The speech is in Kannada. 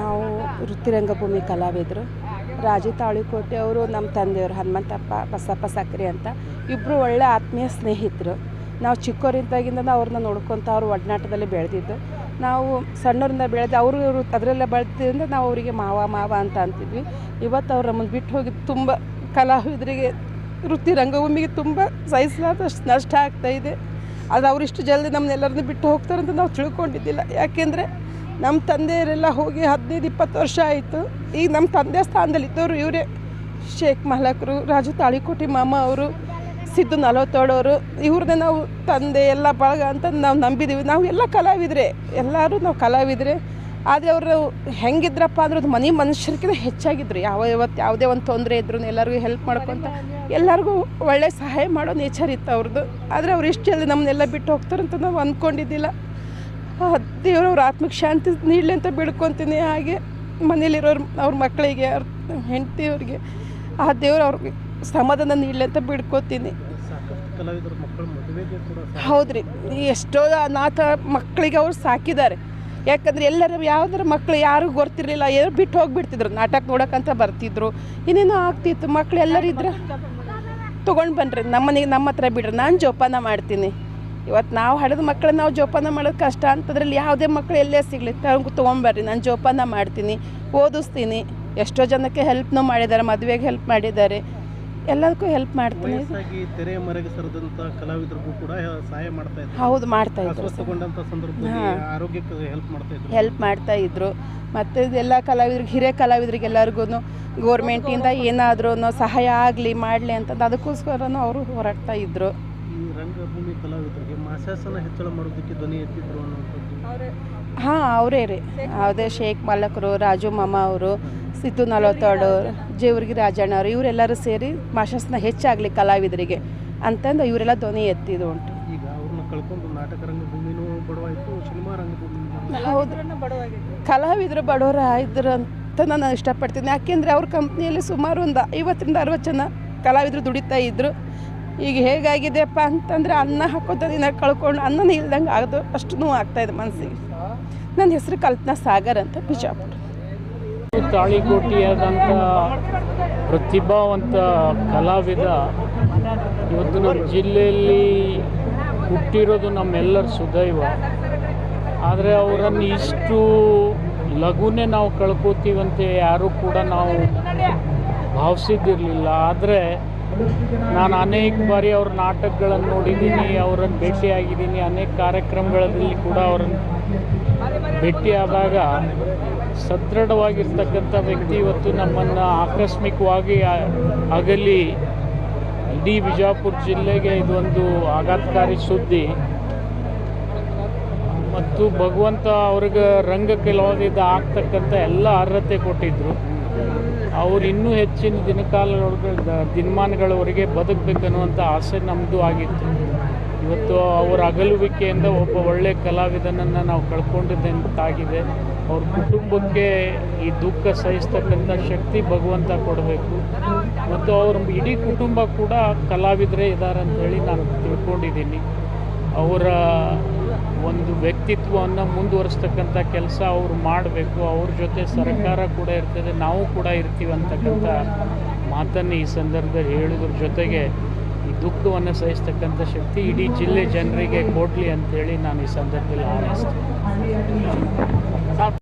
ನಾವು ವೃತ್ತಿರಂಗಭೂಮಿ ಕಲಾವಿದರು. ರಾಜು ತಾಳಿಕೋಟೆ ಅವರು ನಮ್ಮ ತಂದೆಯವರು ಹನುಮಂತಪ್ಪ, ಬಸಪ್ಪ ಸಕ್ರಿ ಅಂತ ಇಬ್ಬರು ಒಳ್ಳೆ ಆತ್ಮೀಯ ಸ್ನೇಹಿತರು. ನಾವು ಚಿಕ್ಕವರಿದ್ದಾಗಿಂದ ಅವ್ರನ್ನ ನೋಡ್ಕೊತ ಅವ್ರು ಒಡನಾಟದಲ್ಲಿ ಬೆಳೆದಿದ್ದು. ನಾವು ಸಣ್ಣವರಿಂದ ಬೆಳೆದು ಅವರು ಇವರು ಅದರಲ್ಲೇ ಬೆಳೆದ್ರಿಂದ ನಾವು ಅವರಿಗೆ ಮಾವ ಮಾವ ಅಂತ ಅಂತಿದ್ವಿ. ಇವತ್ತು ಅವ್ರು ನಮ್ಮನ್ನು ಬಿಟ್ಟು ಹೋಗಿ ತುಂಬ ಕಲಾವಿದರಿಗೆ ವೃತ್ತಿ ರಂಗಭೂಮಿಗೆ ತುಂಬ ಸಹಿಸಲಾದಷ್ಟು ನಷ್ಟ ಆಗ್ತಾ ಇದೆ. ಅದು ಅವರಿಷ್ಟು ಜಲ್ದಿ ನಮ್ಮನ್ನೆಲ್ಲರನ್ನೂ ಬಿಟ್ಟು ಹೋಗ್ತಾರೆ ಅಂತ ನಾವು ತಿಳ್ಕೊಂಡಿದ್ದಿಲ್ಲ. ಯಾಕೆಂದರೆ ನಮ್ಮ ತಂದೆಯರೆಲ್ಲ ಹೋಗಿ ಹದಿನೈದು, ಇಪ್ಪತ್ತು ವರ್ಷ ಆಯಿತು. ಈಗ ನಮ್ಮ ತಂದೆ ಸ್ಥಾನದಲ್ಲಿ ಇದ್ದವರು ಇವರೇ. ಶೇಖ್ ಮಲಕರು ರಾಜು ತಾಳಿಕೋಟಿ ಮಾಮ ಅವರು, ಸಿದ್ದು ನಲವತ್ತೇಳವರು ಇವ್ರನ್ನೇ ನಾವು ತಂದೆ, ಎಲ್ಲ ಬಳಗ ಅಂತ ನಾವು ನಂಬಿದ್ದೀವಿ ನಾವು ಎಲ್ಲ ಕಲಾವಿದರೆ, ಎಲ್ಲರೂ ನಾವು ಕಲಾವಿದರೆ. ಆದರೆ ಅವರು ಹೆಂಗಿದ್ರಪ್ಪ ಅಂದ್ರೆ ಅದು ಮನೆ ಮನುಷ್ಯರಿಗಿಂತ ಹೆಚ್ಚಾಗಿದ್ರು. ಯಾವ ಇವತ್ತು ಯಾವುದೇ ಒಂದು ತೊಂದರೆ ಇದ್ರು ಎಲ್ಲರಿಗೂ ಹೆಲ್ಪ್ ಮಾಡ್ಕೊತ ಎಲ್ಲರಿಗೂ ಒಳ್ಳೆ ಸಹಾಯ ಮಾಡೋ ನೇಚರ್ ಇತ್ತು ಅವ್ರದ್ದು. ಆದರೆ ಅವ್ರು ಇಷ್ಟು ಜಲ್ದಿ ನಮ್ಮನ್ನೆಲ್ಲ ಬಿಟ್ಟು ಹೋಗ್ತಾರಂತ ನಾವು ಅಂದ್ಕೊಂಡಿದ್ದಿಲ್ಲ. ಆ ದೇವ್ರು ಅವ್ರ ಆತ್ಮಕ್ಕೆ ಶಾಂತಿ ನೀಡಲಿ ಅಂತ ಬೇಡ್ಕೊತೀನಿ. ಹಾಗೆ ಮನೇಲಿರೋರು ಅವ್ರ ಮಕ್ಕಳಿಗೆ, ಅವ್ರ ಹೆಂಡತಿಯವ್ರಿಗೆ ಆ ದೇವ್ರು ಅವ್ರಿಗೆ ಸಮಾಧಾನ ನೀಡಲಿ ಅಂತ ಬೇಡ್ಕೊತೀನಿ. ಮಕ್ಕಳ ಹೌದ್ರಿ. ಎಷ್ಟೋ ಅನಾಥ ಮಕ್ಕಳಿಗೆ ಅವ್ರು ಸಾಕಿದ್ದಾರೆ. ಯಾಕಂದ್ರೆ ಎಲ್ಲರೂ ಯಾವ್ದಾರ ಮಕ್ಕಳು ಯಾರು ಗೊತ್ತಿರಲಿಲ್ಲ, ಏನೋ ಬಿಟ್ಟು ಹೋಗ್ಬಿಡ್ತಿದ್ರು. ನಾಟಕ ನೋಡೋಕ್ಕಂತ ಬರ್ತಿದ್ರು. ಇನ್ನೇನೋ ಆಗ್ತಿತ್ತು. ಮಕ್ಳು ಎಲ್ಲರೂ ಇದ್ರೆ ತೊಗೊಂಡು ಬನ್ರಿ ನಮ್ಮನೆಗೆ ನಮ್ಮ ಹತ್ರ ಬಿಡ್ರಿ. ನಾನು ಜೋಪಾನ ಮಾಡ್ತೀನಿ. ಇವತ್ತು ನಾವು ಹಡಿದ ಮಕ್ಕಳನ್ನ ನಾವು ಜೋಪಾನ ಮಾಡೋದು ಕಷ್ಟ ಅಂತದ್ರಲ್ಲಿ ಯಾವುದೇ ಮಕ್ಕಳು ಎಲ್ಲೇ ಸಿಗಲಿ ತೊಗೊಂಬರ್ರಿ ನಾನು ಜೋಪಾನ ಮಾಡ್ತೀನಿ ಓದಿಸ್ತೀನಿ. ಎಷ್ಟೋ ಜನಕ್ಕೆ ಹೆಲ್ಪ್ನೂ ಮಾಡಿದ್ದಾರೆ ಮದುವೆಗೆ ಹೆಲ್ಪ್ ಮಾಡಿದ್ದಾರೆ. ಎಲ್ಲದಕ್ಕೂ ಹೆಲ್ಪ್ ಮಾಡ್ತೀನಿ. ವಯಸ್ಸಾಗಿ ತೆರೆ ಮರೆಗೆ ಸರಿದಂತ ಕಲಾವಿದರಿಗೂ ಕೂಡ ಸಹಾಯ ಮಾಡ್ತಾ ಇದ್ರು. ಹೌದು ಮಾಡ್ತಾ ಇದ್ರು. ಸಂದರ್ಭದಲ್ಲಿ ಆರೋಗ್ಯಕ್ಕೆ ಹೆಲ್ಪ್ ಮಾಡ್ತಾ ಇದ್ರು. ಹೆಲ್ಪ್ ಮಾಡ್ತಾ ಇದ್ರು. ಮತ್ತು ಎಲ್ಲ ಕಲಾವಿದ್ರಿಗೆ ಹಿರಿಯ ಕಲಾವಿದ್ರಿಗೆ ಎಲ್ಲರಿಗೂ ಗೋರ್ಮೆಂಟಿಂದ ಏನಾದರೂ ಸಹಾಯ ಆಗಲಿ ಮಾಡಲಿ ಅಂತಂದು ಅದಕ್ಕೋಸ್ಕರನೂ ಅವರು ಹೋರಾಡ್ತಾ ಇದ್ದರು ಈ ರಂಗಭೂಮಿ ಕಲಾವಿದರಿಗೆ ಮಾಸಾಸನ ಹೆಚ್ಚಳ ಮಾಡೋದಕ್ಕೆ ಧ್ವನಿ ಎತ್ತಿದ್ರು ಅನ್ನುವಂಥದ್ದು. ಹಾಂ ಅವರೇ ರೀ. ಅದೇ ಶೇಖ್ ಮಲಕರು ರಾಜು ಮಾಮ ಅವರು ಸಿದ್ದು ನಲವತ್ತೇಳು ಜೇವರ್ಗಿ ರಾಜಣ್ಣ ಅವರು ಇವರೆಲ್ಲರೂ ಸೇರಿ ಮಾಶಾಸನ ಹೆಚ್ಚಾಗಲಿ ಕಲಾವಿದರಿಗೆ ಅಂತಂದು ಇವರೆಲ್ಲ ಧ್ವನಿ ಎತ್ತಿದ್ರು ಉಂಟು. ಈಗ ಅವ್ರನ್ನ ಕಳ್ಕೊಂಡು ನಾಟಕ ರಂಗಭೂಮಿನೂ ಬಡವಾಯಿತು ಸಿನಿಮಾ ರಂಗಭೂಮಿ ಹೌದು ಕಲಾವಿದರು ಬಡವರ ಇದ್ರು ಅಂತ ನಾನು ಇಷ್ಟಪಡ್ತೀನಿ. ಯಾಕೆಂದರೆ ಅವ್ರ ಕಂಪ್ನಿಯಲ್ಲಿ ಸುಮಾರು ಒಂದು ಐವತ್ತರಿಂದ ಅರವತ್ತು ಜನ ಕಲಾವಿದರು ದುಡಿತಾ ಇದ್ದರು ಈಗ ಹೇಗಾಗಿದೆಯಪ್ಪ ಅಂತಂದರೆ ಅನ್ನ ಹಾಕೋದು ದಿನ ಕಳ್ಕೊಂಡು ಅನ್ನನೇ ಇಲ್ದಂಗೆ ಆಗೋದು, ಅಷ್ಟು ನೋವು ಆಗ್ತಾಯಿದೆ ಮನಸ್ಸಿಗೆ ನನ್ನ ಹೆಸರು ಕಲ್ಪನಾ ಸಾಗರ್ ಅಂತ ಬಿಜಾಪುರ. ತಾಳಿಕೋಟಿಯಾದಂಥ ಪ್ರತಿಭಾವಂತ ಕಲಾವಿದ ಇವತ್ತು ನಮ್ಮ ಜಿಲ್ಲೆಯಲ್ಲಿ ಹುಟ್ಟಿರೋದು ನಮ್ಮೆಲ್ಲರ ಸುದೈವ. ಆದರೆ ಅವರನ್ನು ಇಷ್ಟು ಲಘುನೇ ನಾವು ಕಳ್ಕೋತೀವಂತೆ ಯಾರೂ ಕೂಡ ನಾವು ಭಾವಿಸಿದ್ದಿರಲಿಲ್ಲ. ಆದರೆ ನಾನು ಅನೇಕ ಬಾರಿ ಅವ್ರ ನಾಟಕಗಳನ್ನು ನೋಡಿದ್ದೀನಿ, ಅವರನ್ನು ಭೇಟಿಯಾಗಿದ್ದೀನಿ, ಅನೇಕ ಕಾರ್ಯಕ್ರಮಗಳಲ್ಲಿ ಕೂಡ ಅವರನ್ನು ಭೇಟಿಯಾದಾಗ ಸದೃಢವಾಗಿರ್ತಕ್ಕಂಥ ವ್ಯಕ್ತಿ ಇವತ್ತು ನಮ್ಮನ್ನು ಆಕಸ್ಮಿಕವಾಗಿ ಆಗಲಿ ಇಡೀ ಬಿಜಾಪುರ ಜಿಲ್ಲೆಗೆ ಇದೊಂದು ಆಘಾತಕಾರಿ ಸುದ್ದಿ. ಮತ್ತು ಭಗವಂತ ಅವ್ರಿಗೆ ರಂಗ ಕಲಾವಿದ ಆಗ್ತಕ್ಕಂಥ ಎಲ್ಲ ಅರ್ಹತೆ ಕೊಟ್ಟಿದ್ದರು ಅವ್ರು ಇನ್ನೂ ಹೆಚ್ಚಿನ ದಿನಕಾಲದೊಳಗೆ ದಿನಮಾನಗಳವರೆಗೆ ಬದುಕಬೇಕನ್ನುವಂಥ ಆಸೆ ನಮ್ಮದು ಆಗಿತ್ತು. ಇವತ್ತು ಅವರ ಅಗಲುವಿಕೆಯಿಂದ ಒಬ್ಬ ಒಳ್ಳೆಯ ಕಲಾವಿದನನ್ನು ನಾವು ಕಳ್ಕೊಂಡಿದ್ದಂತಾಗಿದೆ. ಅವ್ರ ಕುಟುಂಬಕ್ಕೆ ಈ ದುಃಖ ಸಹಿಸ್ತಕ್ಕಂಥ ಶಕ್ತಿ ಭಗವಂತ ಕೊಡಬೇಕು. ಮತ್ತು ಅವ್ರ ಇಡೀ ಕುಟುಂಬ ಕೂಡ ಕಲಾವಿದರೇ ಇದ್ದಾರೆ ಅಂತ ಹೇಳಿ ನಾನು ತಿಳ್ಕೊಂಡಿದ್ದೀನಿ. ಅವರ ಒಂದು ವ್ಯಕ್ತಿತ್ವವನ್ನು ಮುಂದುವರಿಸ್ತಕ್ಕಂಥ ಕೆಲಸ ಅವರು ಮಾಡಬೇಕು, ಅವ್ರ ಜೊತೆ ಸರ್ಕಾರ ಕೂಡ ಇರ್ತದೆ, ನಾವು ಕೂಡ ಇರ್ತೀವಿ ಅಂತಕ್ಕಂಥ ಮಾತನ್ನು ಈ ಸಂದರ್ಭದಲ್ಲಿ ಹೇಳೋದ್ರ. ಜೊತೆಗೆ ಈ ದುಃಖವನ್ನು ಸಹಿಸ್ತಕ್ಕಂಥ ಶಕ್ತಿ ಇಡೀ ಜಿಲ್ಲೆ ಜನರಿಗೆ ಕೊಡಲಿ ಅಂತೇಳಿ ನಾನು ಈ ಸಂದರ್ಭದಲ್ಲಿ ಹಾರೈಸ್ತೀನಿ.